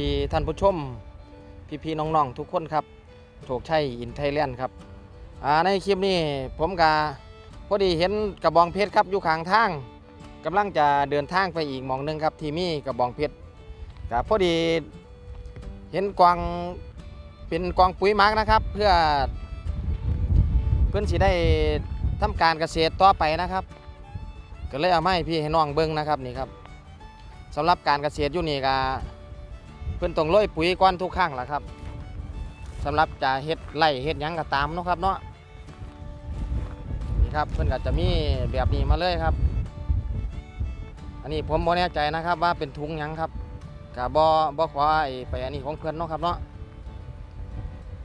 ดีท่านผู้ชม พี่ๆน้องๆทุกคนครับโชคชัยอินไทยแลนด์ครับในคลิปนี้ผมกาพอดีเห็นกระบองเพชรครับอยู่ข้างทางกำลังจะเดินทางไปอีกมองหนึงครับ ที่มีกระบองเพชรกับพอดีเห็นกวางเป็นกวางปุ๋ยหมักนะครับ เพื่อเพื่อนสิได้ทำการเกษตรต่อไปนะครับ ก็เลยเอามาให้พี่ให้น้องเบิ้งนะครับนี่ครับสำหรับการเกษตรอยู่นี่ก็ เพื่อนต้องโรยปุ๋ยก้อนทุกครั้งแหละครับสำหรับจะเฮ็ดไร่เฮ็ดหยังก็ตามเนาะครับเนาะนี่ครับเพื่อนก็จะมีแบบนี้มาเลยครับ อันนี้ผมบ่แน่ใจนะครับว่าเป็นถุงหยังครับกับ่บ่ขอไอ้ไปอันนี้ของเพื่อนเนาะครับเนาะ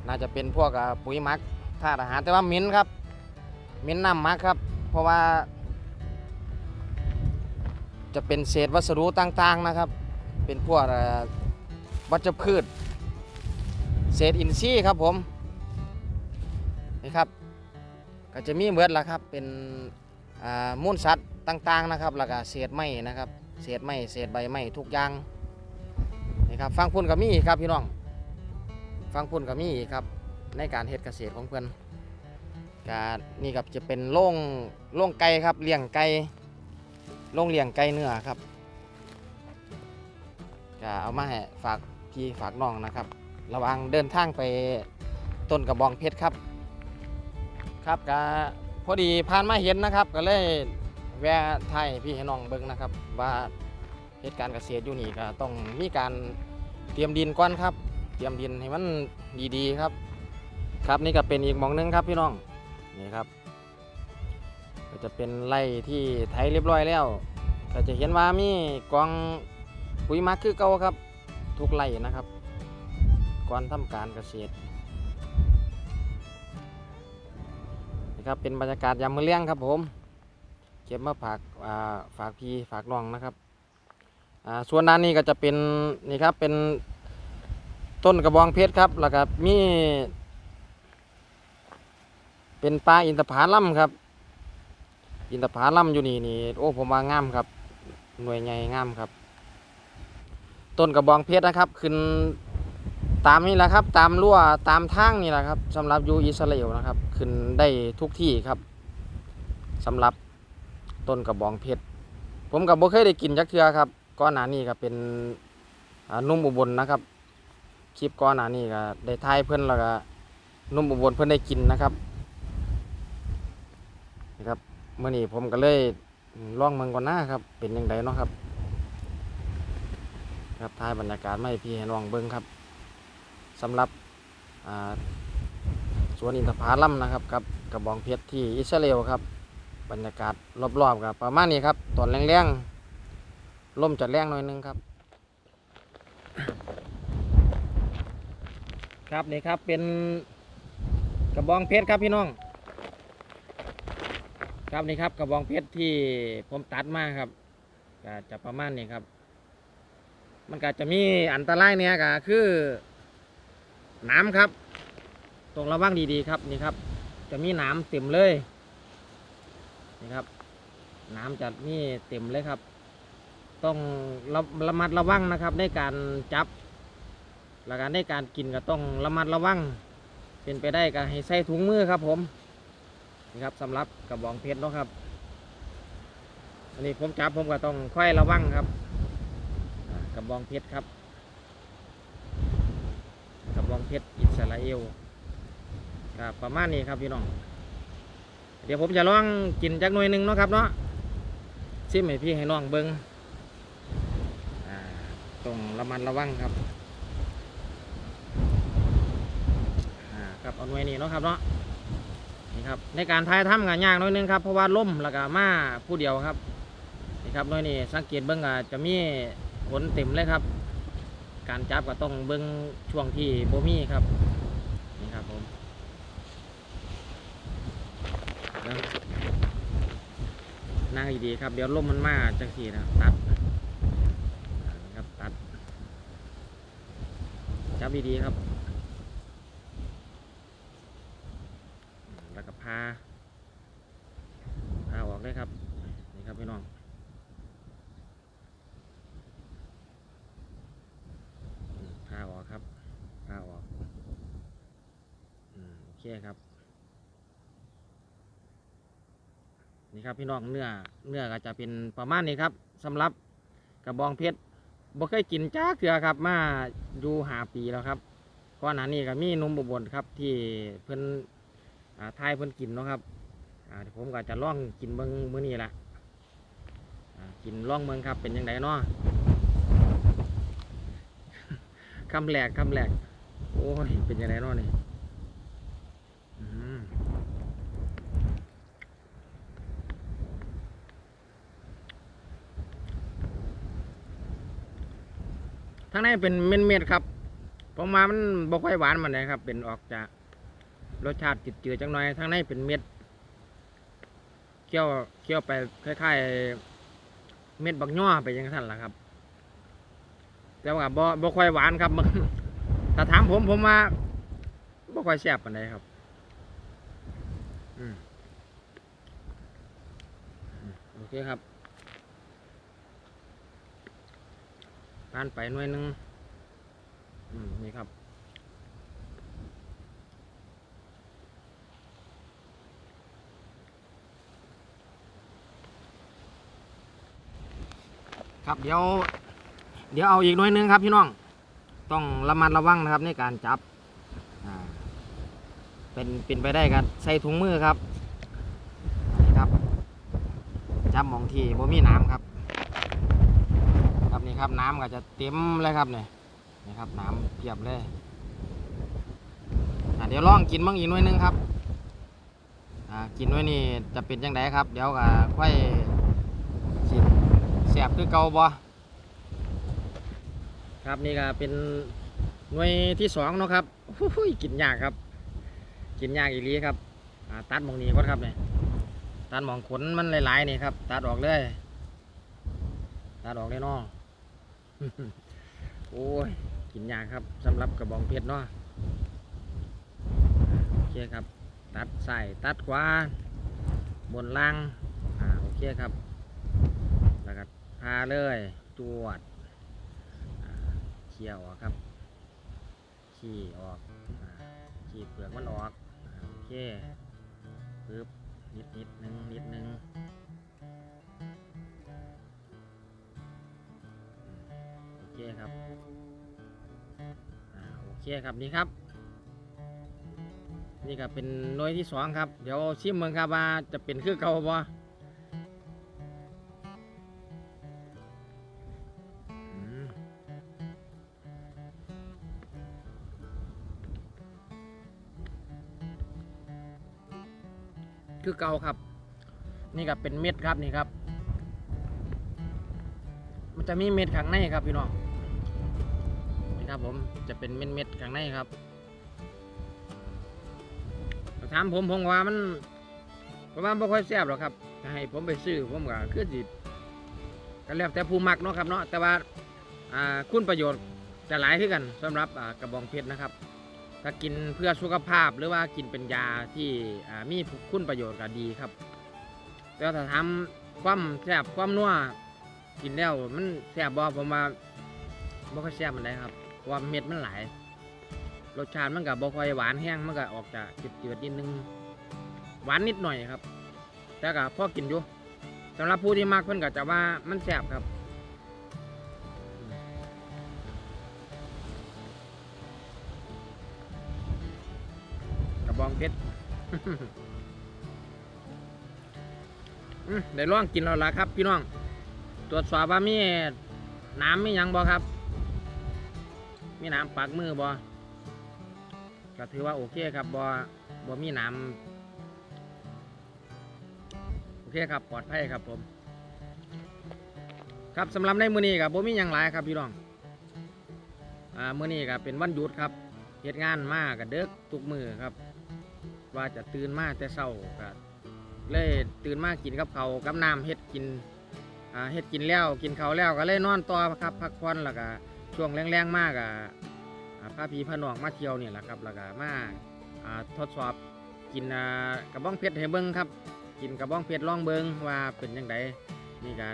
น่าจะเป็นพวกอ่าปุ๋ยหมักธาตุอาหารแต่ว่ามิ้นครับ มิ้นน้ำหมักครับ เพราะว่า จะเป็นเศษวัสดุต่างๆนะครับ เป็นพวกเอ่อ วัชพืช เศษอินทรีย์ครับผม นี่ครับ ก็จะมีเบิดละครับ เป็นมูลสัตว์ต่างๆนะครับ แล้วก็เศษไม้นะครับ เศษไม้เศษใบไม้ทุกอย่าง นี่ครับ ฟังพุ่นก็มีครับพี่น้อง ฟังพุ่นก็มีครับ ในการเฮ็ดเกษตรของเพื่อนก็นี่ครับจะเป็นโล่งโล่งไก่ครับเลี้ยงไก่โรงเลี้ยงไก่เนื้อครับก็เอามาให้ฝาก พี่ฝากน้องนะครับ ระวังเดินทางไปต้นกระบองเพชรครับ ครับก็พอดีผ่านมาเห็นนะครับ ก็เลยแวะไทยพี่ให้น้องเบิ่งนะครับ ว่าเหตุการณ์เกษตรอยู่นี่ก็ต้องมีการเตรียมดินก่อนครับ เตรียมดินให้มันดีๆครับ ครับนี่ก็เป็นอีกมองหนึงครับพี่น้องนี่ครับ ก็จะเป็นไร่ที่ไถเรียบร้อยแล้วก็จะเห็นว่ามีกองปุ๋ยมักคือเก่าครับ ทุกไร่นะครับ ก่อนทำการเกษตรนี่ครับเป็นบรรยากาศยามมื้อเลี้ยงครับผม เก็บมาฝากาฝากพี่ฝากน้องนะครับส่วนด้านนี้ก็จะเป็นนี่ครับเป็นต้นกระบองเพชรครับแล้วก็มี เป็นปลาอินทผลัมครับ อินทผลัมอยู่นี่นี่โอ้ผมว่างามครับ หน่วยใหญ่งามครับ ต้นกระบองเพชรนะครับ ขึ้นตามนี่แหละครับ ตามรั้วตามทางนี่แหละครับสำหรับยูอิสราเอลนะครับ ขึ้นได้ทุกที่ครับสำหรับต้นกระบองเพชรผมกับโบเคยได้กินจักเทือครับก้อนหนานี่ก็เป็นนุ่มอุบลนะครับ คลิปก้อนหนานี่ก็ได้ทายเพื่อนแล้วก็นุ่มอุบลเพื่อนได้กินนะครับนะครับเมื่อนี้ผมก็เลยล่องเมืองก่อนหน้าครับ เป็นยังไงเนาะครับ ครับท้ายบรรยากาศไม่พี่ให้น้องเบิ้งครับสำหรับสวนอินทผลัมนะครับกับกระบองเพชรที่อิสราเอลครับบรรยากาศรอบๆครับประมาณนี้ครับตอนแรงๆลมจัดแรงหน่อยนึงครับ ครับนี่ครับเป็นกระบองเพชรครับพี่น้อง ครับนี่ครับกระบองเพชรที่ผมตัดมาครับจะประมาณนี้ครับ มันก็จะมีอันตรายเนี่ยก็คือน้ำครับต้องระวังดีๆครับนี่ครับ จะมีน้ำเต็มเลยนี่ครับ น้ำจะมีเต็มเลยครับ ต้องระระมัดระวังนะครับ ในการจับและการในการกินก็ต้องระมัดระวัง เป็นไปได้ก็ให้ใส่ถุงมือครับผมนี่ครับสำหรับกระบองเพชรเนาะครับ อันนี้ผมจับผมก็ต้องค่อยระวังครับ บองเพชรครับกระบองเพชรอิสราเอลครับประมาณนี้ครับพี่น้อง เดี๋ยวผมจะลองกินจักหน่วยหนึ่งเนาะครับเนาะซิมให้พี่ให้น้องเบิงอ่าต้องระมัดระวังครับครับเอาหน่วยนี้เนาะครับเนาะนี่ครับในการทายถ้ำก็ยากหน้อยนึงครับเพราะว่าล่มแล้วก็มาผู้เดียวครับนี่ครับน้อยนี่สังเกตเบิ้งก็จะมี ผลเต็มเลยครับ การจับก็ต้องเบิ้งช่วงที่โบมี่ครับนี่ครับผมแล้วนั่งดีๆครับ เดี๋ยวล่มมันมาจังสีนะตัดนะครับตัด จับดีๆครับ แล้วก็พาพาออกเลยครับนี่ครับพี่น้อง ครับ นี่ครับพี่น้องเนื้อเนื้อก็จะเป็นประมาณนี้ครับสำหรับกระบองเพชรบ่เคยกินจ้าเกลือครับ มาอยู่หาปีแล้วครับก่อนหน้านี้ก็มีนุ่มอุบครับ ที่เพิ่นอ่าทายเพิ่นกินเนาะครับผมก็จะล่องกินเบิ่งมื้อนี้ละกินล่องเบิ่งครับเป็นยังไงเนาะคำแหลกคำแหลกโอ้ยเป็นยังไงเนาะนี่อืม ทางในเป็นเม็ดๆครับผมมามันบ่ค่อยหวานมันเลยครับ เป็นออกจากรสชาติจืดๆจังหน่อยทางในเป็นเม็ดเคี่ยวเคี่ยวไปคล้ายๆ เม็ดบักย่อไปยังท่านล่ะครับแต่ว่าบ่บ่ค่อยหวานครับถ้าถามผมผมว่าบ่ค่อยแซ่บปานใดครับอืมโอเคครับ ผ่านไปหน่วยหนึ่งมนี่ครับ ครับเดี๋ยว เดี๋ยวเอาอีกหน่วยหนึ่งครับพี่น้อง ต้องระมัดระวังนะครับในการจับเป็นเป็นไปได้กันใส่ถุงมือครับ นี่ครับ จับหมองที่บ่มีน้ำครับ ครับน้ำก็จะเต็มเลยครับเนี่ยนี่ครับน้ำเพียบเลยเดี๋ยวลองกินบ้างอีกหน่วยนึงครับกินหน่วยนี้จะเป็นยังไงครับ เดี๋ยวก็ค่อยสิแสบคือเก่าบ่ครับนี่ก็เป็นหน่วยที่สองเนาะครับโอ้ยกินยากครับ กินยากอีหลีครับอ่าตัดมองนี้ก่อนครับเนี่ยตัดมองขนมันหลายๆนี่ครับ ตัดออกเลยตัดออกเลยเนาะ โอ้ย กินยากครับสำหรับกระบองเพชรเนาะโอเคครับ ตัดใส่ตัดขวาบนล่างอ่าโอเคครับ แล้วก็พาเลยจวดเขี่ยวครับขี่ออกขี่เปลือกมันออกโอเคปึ๊บนิดนิดหนึ่งนิดหนึ่ง เคครับนี่ครับ นี่ก็เป็นหน่วยที่สองครับ เดี๋ยวชิมเมืองครับว่าจะเป็นคือเก่าบ่อืมคือเก่าครับ นี่ก็เป็นเม็ดครับนี่ครับ มันจะมีเม็ดข้างในครับพี่น้องนี่ครับผมจะเป็นเม็ดเม็ด ๆข้างในครับถามผมผมว่ามันผมว่าไม่ค่อยแซ่บหรอกครับให้ผมไปซื้อผมก็คือสิก็แล้วแต่ผู้มักเนาะครับเนาะแต่ว่าคุณประโยชน์จะหลายขึ้นกันสำหรับกระบองเพชรนะครับ ถ้ากินเพื่อสุขภาพหรือว่ากินเป็นยาที่มีคุณประโยชน์ก็ดีครับ แต่ว่าถ้าทำความแซ่บความนัวกินแล้วมันแซ่บบ่ผมว่าบ่ค่อยแซ่บมันได้ครับเพราะว่าเม็ดมันหลาย รสชาติมันก็บ่ค่อยหวานแห้งมันก็ออกจากจืดๆนิดนึงหวานนิดหน่อยครับ แต่ก็พ่อกินอยู่สำหรับผู้ที่มักเพิ่นก็จะว่ามันแซ่บครับกระบองเพชรได้ลองกินแล้วละครับ พี่น้อง ตรวจสอบว่ามีน้ำมียังบ่ครับ มีน้ำปากมือบ่ ก็ถือว่าโอเคครับบ่บ่มีน้ำโอเคครับปลอดภัยครับผม ครับสำหรับในมือนี้ครับบ่มีหยังหลายครับพี่น้องอ่ามือนี้ก็เป็นวันหยุดครับเฮ็ดงานมาก็เดึกทุกมือครับ ว่าจะตื่นมาแต่เช้าก็เลยตื่นมากกินกับเขากับน้ำเฮ็ดกินอ่าเฮ็ดกินแล้วกินเขาแล้วก็เลยนอนต่อครับพักผ่อนแล้วก็ช่วงแรงๆมากอะ ผ้าพีผ้าน้องมาเที่ยวเนี่ยแหละครับแล้วก็มาทดสอบกินกระบ้องเพชรให้เบิ้งครับ กินกระบ้องเพชรล่องเบิ้งว่าเป็นยังไงนี่ก็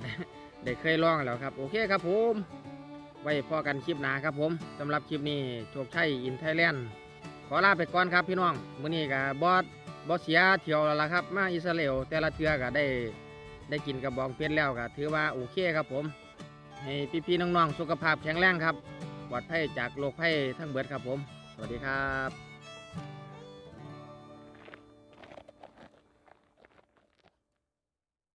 ได้เคยล่องแล้วครับ โอเคครับผมไว้พ่อกันคลิปหน้าครับผมสำหรับคลิปนี้โชคชัยอินไทยแลนด์ขอลาไปก่อนครับพี่น้องมื้อนี้ก็บอสบอสเสียเที่ยวแล้วล่ะครับ มาอิสราเอลแต่ละเทือก็ได้ได้กินกระบองเพชรแล้วก็ถือว่าโอเคครับผม ให้พี่ๆน้องๆสุขภาพแข็งแรงครับ ปลอดภัยจากโรคภัยทั้งเบิดครับผม สวัสดีครับ